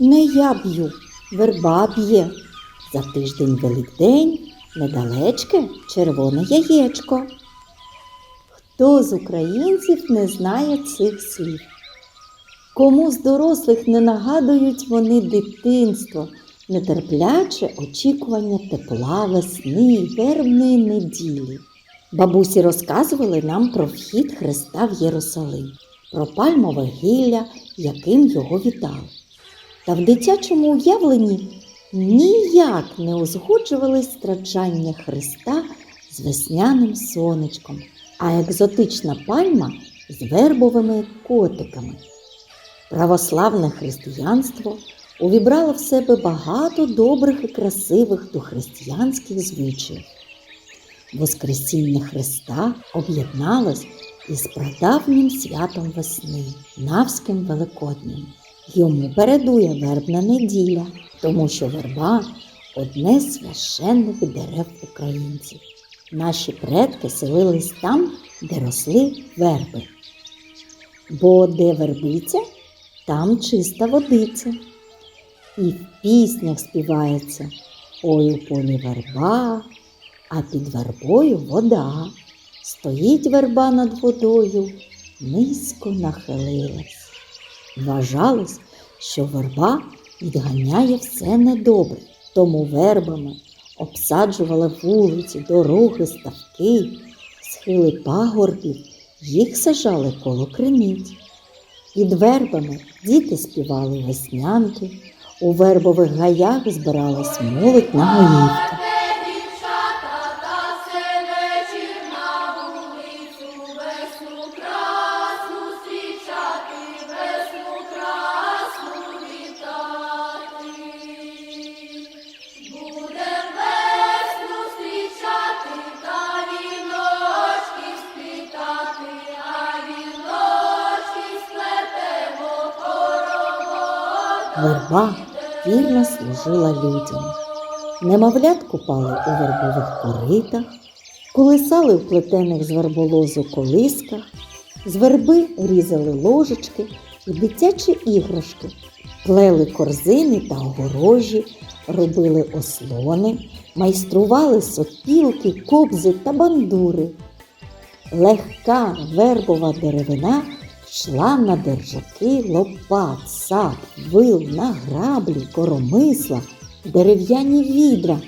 Не я б'ю, верба б'є. За тиждень Великдень недалечке червоне яєчко. Хто з українців не знає цих слів? Кому з дорослих не нагадують вони дитинство, нетерпляче очікування тепла весни, вербної неділі. Бабусі розказували нам про вхід Христа в Єрусалим, про пальмове гілля, яким його вітали. Та в дитячому уявленні ніяк не узгоджувались страчання Христа з весняним сонечком, а екзотична пальма з вербовими котиками. Православне християнство увібрало в себе багато добрих і красивих дохристиянських звичаїв. Воскресіння Христа об'єдналось із прадавнім святом весни, Навським Великоднем. Йому передує вербна неділя, тому що верба одне з священних дерев українців. Наші предки селились там, де росли верби. Бо де вербиця, там чиста водиця. І в піснях співається Ой у полі верба, а під вербою вода. Стоїть верба над водою, низько нахилилась. Вважалось, що верба відганяє все недобре, тому вербами обсаджували вулиці, дороги, ставки, схили пагорбів, їх сажали коло криниць. Під вербами діти співали веснянки, у вербових гаях збиралась молодь на гоївки. Верба вірно служила людям. Немовлят купали у вербових коритах, колисали в плетених з верболозу колисках, з верби різали ложечки і дитячі іграшки, плели корзини та огорожі, робили ослони, майстрували сопілки, кобзи та бандури. Легка вербова деревина йшла на держаки, лопат, сап, вил, на граблі, коромисла, дерев'яні відра,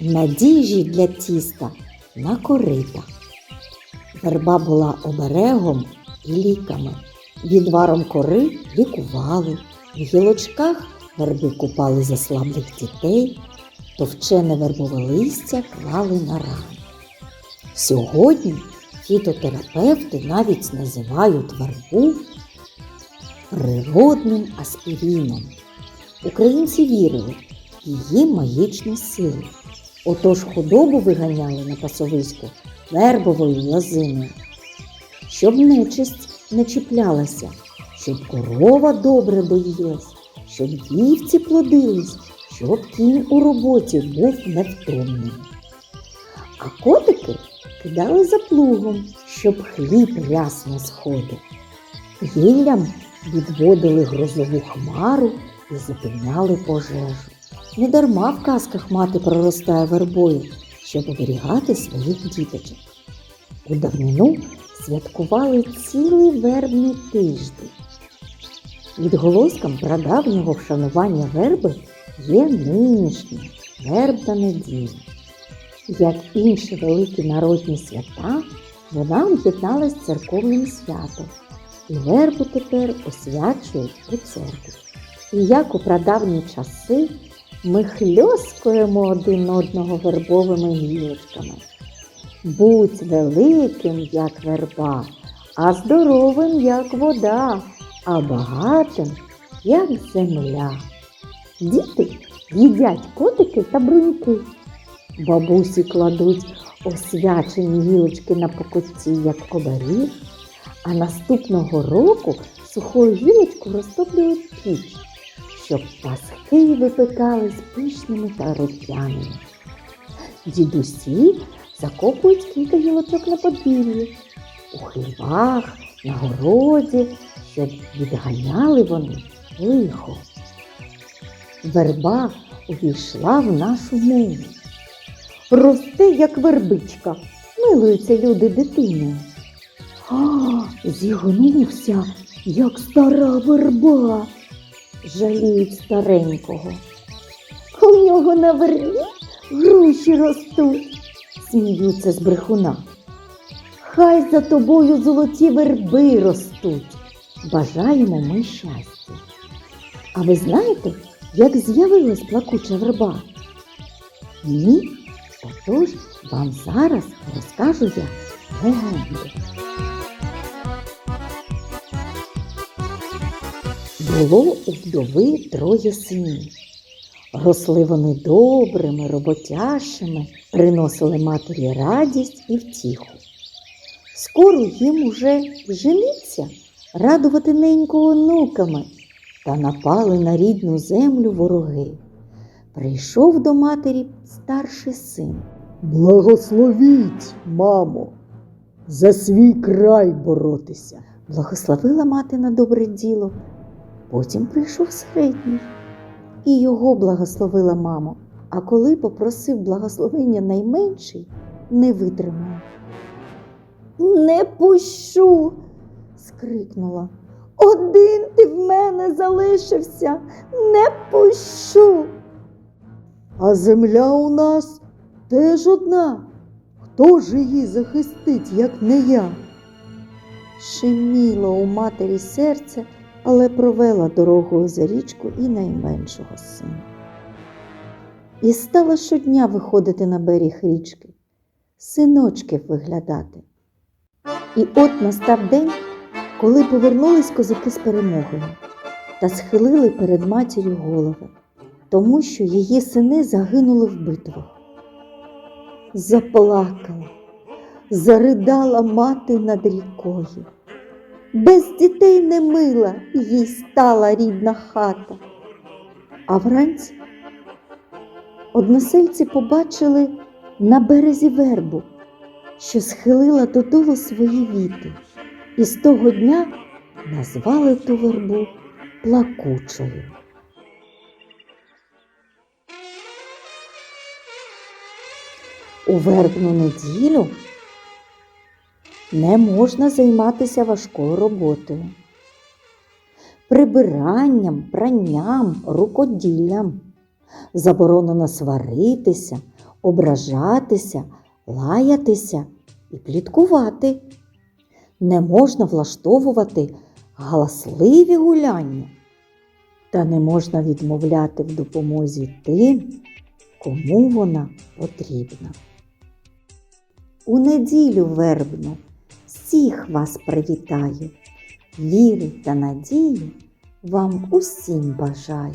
на діжі для тіста, на корита. Верба була оберегом і ліками. Відваром кори лікували, в гілочках верби купали заслаблих дітей, товчене вербове листя клали на рани. Сьогодні фітотерапевти навіть називають вербу природним аспіріном. Українці вірили в її магічну силу. Отож худобу виганяли на пасовиську вербовою лозиною, щоб нечисть не чіплялася, щоб корова добре доїлась, щоб вівці плодились, щоб кінь у роботі був невтомним. А котики кидали за плугом, щоб хліб рясно сходив. Гіллям відводили грозову хмару і зупиняли пожежу. Недарма в казках мати проростає вербою, щоб оберігати своїх діточок. У давнину святкували цілий вербний тиждень. Відголоском прадавнього вшанування верби є нинішня вербна неділя. Як інші великі народні свята, вона об'єдналась з церковним святом, і вербу тепер освячують у церкві. І як у прадавні часи ми хльоскуємо один одного вербовими гілочками. Будь великим, як верба, а здоровим, як вода, а багатим, як земля. Діти їдять котики та бруньки. Бабусі кладуть освячені гілочки на покотці, як оберіг, а наступного року сухою гілочку розтоплюють піч, щоб паски випекались пишними та рум'яними. Дідусі закопують кілька гілочок на подвір'ї, у хлівах, на городі, щоб відганяли вони лихо. верба увійшла в нашу мову. Росте, як вербичка, милуються люди дитиною. А, зігнувся, як стара верба. Жаліють старенького. У нього на вербі груші ростуть, сміються з брехуна. Хай за тобою золоті верби ростуть. Бажаємо ми щастя. А ви знаєте, як з'явилась плакуча верба? Ні? Отож вам зараз розкажу я легенду. Було у вдови троє синів. Росли вони добрими, роботящими, приносили матері радість і втіху. Скоро їм уже жениться, радувати неньку онуками, та напали на рідну землю вороги. Прийшов до матері старший син. Благословіть, мамо, за свій край боротися. Благословила мати на добре діло. Потім прийшов середній. І його благословила мамо. А коли попросив благословення найменший, не витримав. Не пущу. скрикнула. Один ти в мене залишився, не пущу. А земля у нас теж одна. Хто ж її захистить, як не я? Шиміло у матері серце, але провела дорогою за річку і найменшого сина. І стала щодня виходити на берег річки, синочків виглядати. І от настав день, коли повернулись козаки з перемогою та схилили перед матір'ю голови, тому що її сини загинули в битвах. Заплакала, заридала мати над рікою. Без дітей не мила їй стала рідна хата. А вранці односельці побачили на березі вербу, що схилила додолу свої віти, і з того дня назвали ту вербу плакучою. У вербну неділю не можна займатися важкою роботою. Прибиранням, пранням, рукоділлям. Заборонено сваритися, ображатися, лаятися і пліткувати. Не можна влаштовувати галасливі гуляння. Та не можна відмовляти в допомозі тим, кому вона потрібна. У неділю вербну всіх вас привітаю, віри та надії вам усім бажаю.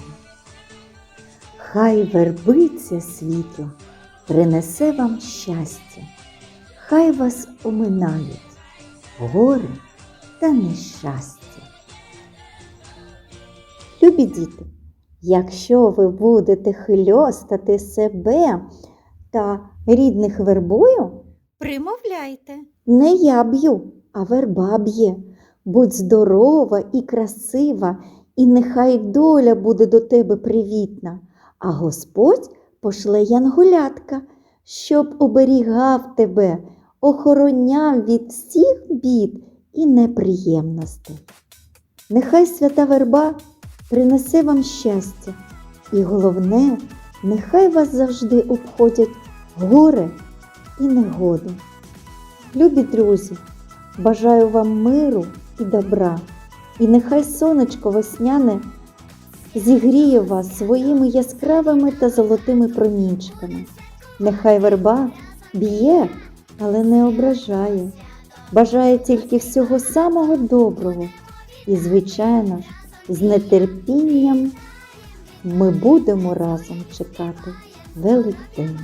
Хай вербиця світла принесе вам щастя, хай вас оминають горе та нещастя. Любі діти, якщо ви будете хльостати себе та рідних вербою, Примовляйте. не я б'ю, а верба б'є. Будь здорова і красива, і нехай доля буде до тебе привітна, а Господь пошле янголятка, щоб оберігав тебе, охороняв від всіх бід і неприємностей. Нехай свята верба принесе вам щастя, і головне, нехай вас завжди обходять горе і негоди. Любі друзі, бажаю вам миру і добра, і нехай сонечко весняне зігріє вас своїми яскравими та золотими промінчиками. Нехай верба б'є, але не ображає, бажає тільки всього самого доброго. І, звичайно з нетерпінням ми будемо разом чекати Великдень.